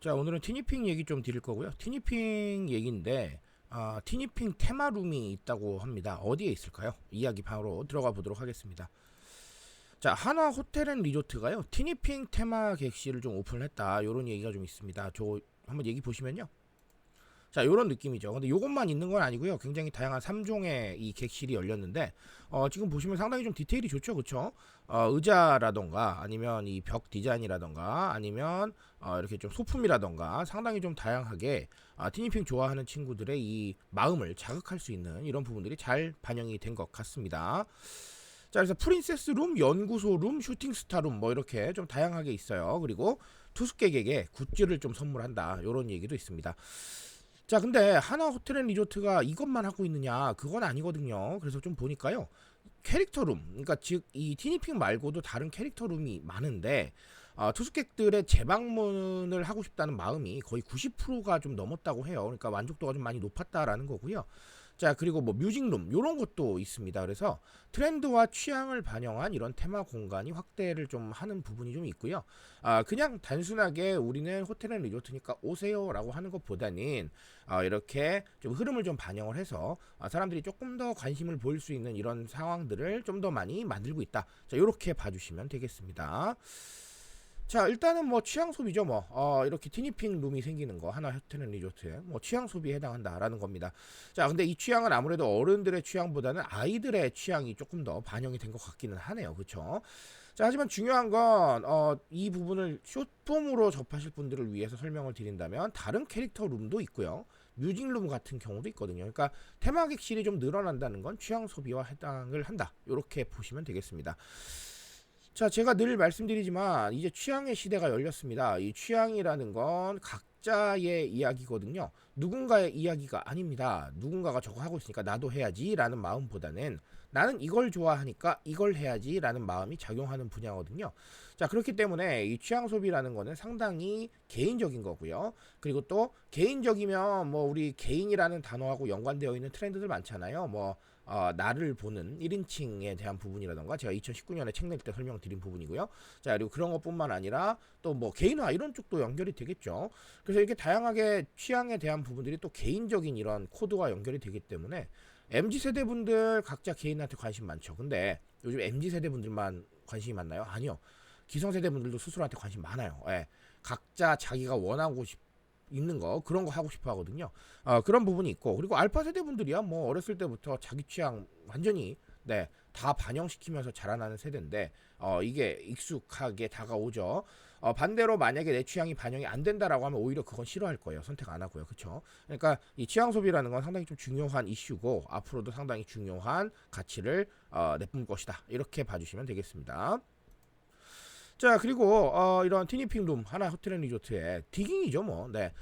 자 오늘은 티니핑 얘기 좀 드릴 거고요. 티니핑 얘기인데 아, 티니핑 테마룸이 있다고 합니다. 어디에 있을까요? 이야기 바로 들어가 보도록 하겠습니다. 자 하나 호텔앤 리조트가요 티니핑 테마 객실을 좀 오픈을 했다. 이런 얘기가 좀 있습니다. 저 한번 얘기 보시면요. 자, 요런 느낌이죠. 근데 요것만 있는 건 아니고요. 굉장히 다양한 3종의 이 객실이 열렸는데, 어, 지금 보시면 상당히 좀 디테일이 좋죠. 그쵸? 어, 의자라던가, 아니면 이 벽 디자인이라던가, 아니면, 어, 이렇게 좀 소품이라던가, 상당히 좀 다양하게, 아, 티니핑 좋아하는 친구들의 이 마음을 자극할 수 있는 이런 부분들이 잘 반영이 된 것 같습니다. 자, 그래서 프린세스 룸, 연구소 룸, 슈팅 스타 룸, 뭐 이렇게 좀 다양하게 있어요. 그리고 투숙객에게 굿즈를 좀 선물한다. 요런 얘기도 있습니다. 자, 근데 하나 호텔 앤 리조트가 이것만 하고 있느냐? 그건 아니거든요. 그래서 좀 보니까요. 캐릭터 룸, 그러니까 즉 이 티니핑 말고도 다른 캐릭터 룸이 많은데 어, 투숙객들의 재방문을 하고 싶다는 마음이 거의 90%가 좀 넘었다고 해요. 그러니까 만족도가 좀 많이 높았다라는 거고요. 자 그리고 뭐 뮤직룸 이런 것도 있습니다. 그래서 트렌드와 취향을 반영한 이런 테마 공간이 확대를 좀 하는 부분이 좀 있고요. 아 그냥 단순하게 우리는 호텔 앤 리조트니까 오세요라고 하는 것보다는 아, 이렇게 좀 흐름을 좀 반영을 해서 아, 사람들이 조금 더 관심을 보일 수 있는 이런 상황들을 좀 더 많이 만들고 있다. 자 이렇게 봐주시면 되겠습니다. 자 일단은 뭐 취향 소비죠 뭐. 어, 이렇게 티니핑 룸이 생기는 거 하나 호텔앤 리조트에 뭐 취향 소비에 해당한다라는 겁니다. 자 근데 이 취향은 아무래도 어른들의 취향보다는 아이들의 취향이 조금 더 반영이 된 것 같기는 하네요. 그쵸? 자 하지만 중요한 건 어, 이 부분을 숏폼으로 접하실 분들을 위해서 설명을 드린다면 다른 캐릭터 룸도 있고요. 뮤직룸 같은 경우도 있거든요. 그러니까 테마 객실이 좀 늘어난다는 건 취향 소비와 해당을 한다. 이렇게 보시면 되겠습니다 자, 제가 늘 말씀드리지만 이제 취향의 시대가 열렸습니다. 이 취향이라는 건 각자의 이야기거든요. 누군가의 이야기가 아닙니다. 누군가가 저거 하고 있으니까 나도 해야지라는 마음보다는 나는 이걸 좋아하니까 이걸 해야지라는 마음이 작용하는 분야거든요. 자, 그렇기 때문에 이 취향 소비라는 거는 상당히 개인적인 거고요. 그리고 또 개인적이면 뭐 우리 개인이라는 단어하고 연관되어 있는 트렌드들 많잖아요. 뭐 어, 나를 보는 1인칭에 대한 부분이라던가 제가 2019년에 책 낼 때 설명드린 부분이고요. 자 그리고 그런 것뿐만 아니라 또 뭐 개인화 이런 쪽도 연결이 되겠죠. 그래서 이렇게 다양하게 취향에 대한 부분들이 또 개인적인 이런 코드와 연결이 되기 때문에 MZ 세대 분들 각자 개인한테 관심 많죠. 근데 요즘 MZ 세대 분들만 관심이 많나요? 아니요. 기성 세대 분들도 스스로한테 관심 많아요. 예. 각자 자기가 원하고 싶 있는 거 그런 거 하고 싶어 하거든요. 어, 그런 부분이 있고 그리고 알파 세대 분들이야 뭐 어렸을 때부터 자기 취향 완전히 네, 다 반영시키면서 자라나는 세대인데 어, 이게 익숙하게 다가오죠. 어, 반대로 만약에 내 취향이 반영이 안 된다라고 하면 오히려 그건 싫어할 거예요. 선택 안 하고요. 그렇죠? 그러니까 이 취향 소비라는 건 상당히 좀 중요한 이슈고 앞으로도 상당히 중요한 가치를 어, 내뿜을 것이다. 이렇게 봐주시면 되겠습니다. 자 그리고 어, 이런 티니핑 룸 하나 호텔 앤 리조트에 디깅이죠 뭐. 네.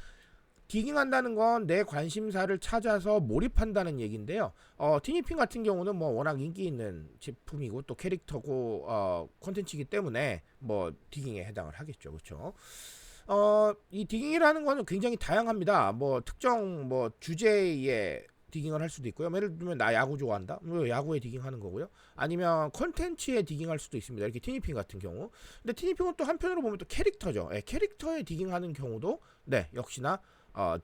디깅한다는 건 내 관심사를 찾아서 몰입한다는 얘기인데요. 어, 티니핑 같은 경우는 뭐 워낙 인기 있는 제품이고 또 캐릭터고 어, 콘텐츠이기 때문에 뭐 디깅에 해당을 하겠죠. 그렇죠? 어, 이 디깅이라는 거는 굉장히 다양합니다. 뭐 특정 뭐 주제의 디깅을 할 수도 있고요. 예를 들면 나 야구 좋아한다. 뭐 야구에 디깅하는 거고요. 아니면 컨텐츠에 디깅할 수도 있습니다. 이렇게 티니핑 같은 경우. 근데 티니핑은 또 한편으로 보면 또 캐릭터죠. 예, 캐릭터에 디깅하는 경우도 네 역시나 어,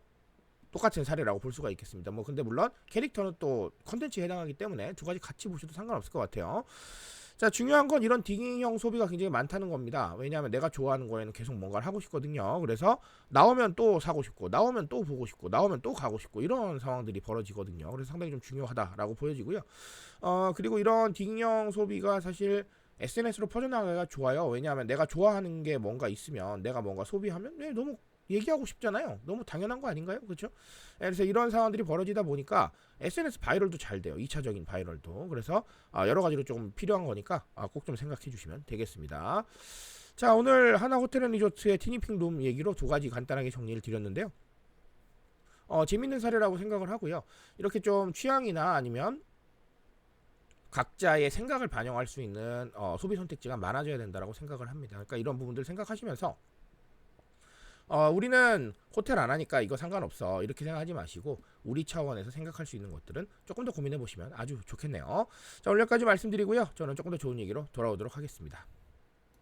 똑같은 사례라고 볼 수가 있겠습니다. 뭐 근데 물론 캐릭터는 또 컨텐츠에 해당하기 때문에 두 가지 같이 보셔도 상관없을 것 같아요. 자 중요한 건 이런 디깅형 소비가 굉장히 많다는 겁니다. 왜냐하면 내가 좋아하는 거에는 계속 뭔가를 하고 싶거든요. 그래서 나오면 또 사고 싶고 나오면 또 보고 싶고 나오면 또 가고 싶고 이런 상황들이 벌어지거든요. 그래서 상당히 좀 중요하다라고 보여지고요. 어 그리고 이런 디깅형 소비가 사실 SNS로 퍼져나가기가 좋아요. 왜냐하면 내가 좋아하는 게 뭔가 있으면 내가 뭔가 소비하면 네, 너무 얘기하고 싶잖아요. 너무 당연한 거 아닌가요? 그렇죠? 그래서 이런 상황들이 벌어지다 보니까 SNS 바이럴도 잘 돼요. 2차적인 바이럴도. 그래서 아, 여러 가지로 좀 필요한 거니까 아, 꼭좀 생각해 주시면 되겠습니다. 자, 오늘 하나 호텔 앤 리조트의 티니핑 룸 얘기로 두 가지 간단하게 정리를 드렸는데요. 어, 재밌는 사례라고 생각을 하고요. 이렇게 좀 취향이나 아니면 각자의 생각을 반영할 수 있는 어, 소비 선택지가 많아져야 된다라고 생각을 합니다. 그러니까 이런 부분들 생각하시면서 어, 우리는 호텔 안 하니까 이거 상관없어. 이렇게 생각하지 마시고 우리 차원에서 생각할 수 있는 것들은 조금 더 고민해 보시면 아주 좋겠네요. 자, 오늘 여기까지 말씀드리고요. 저는 조금 더 좋은 얘기로 돌아오도록 하겠습니다.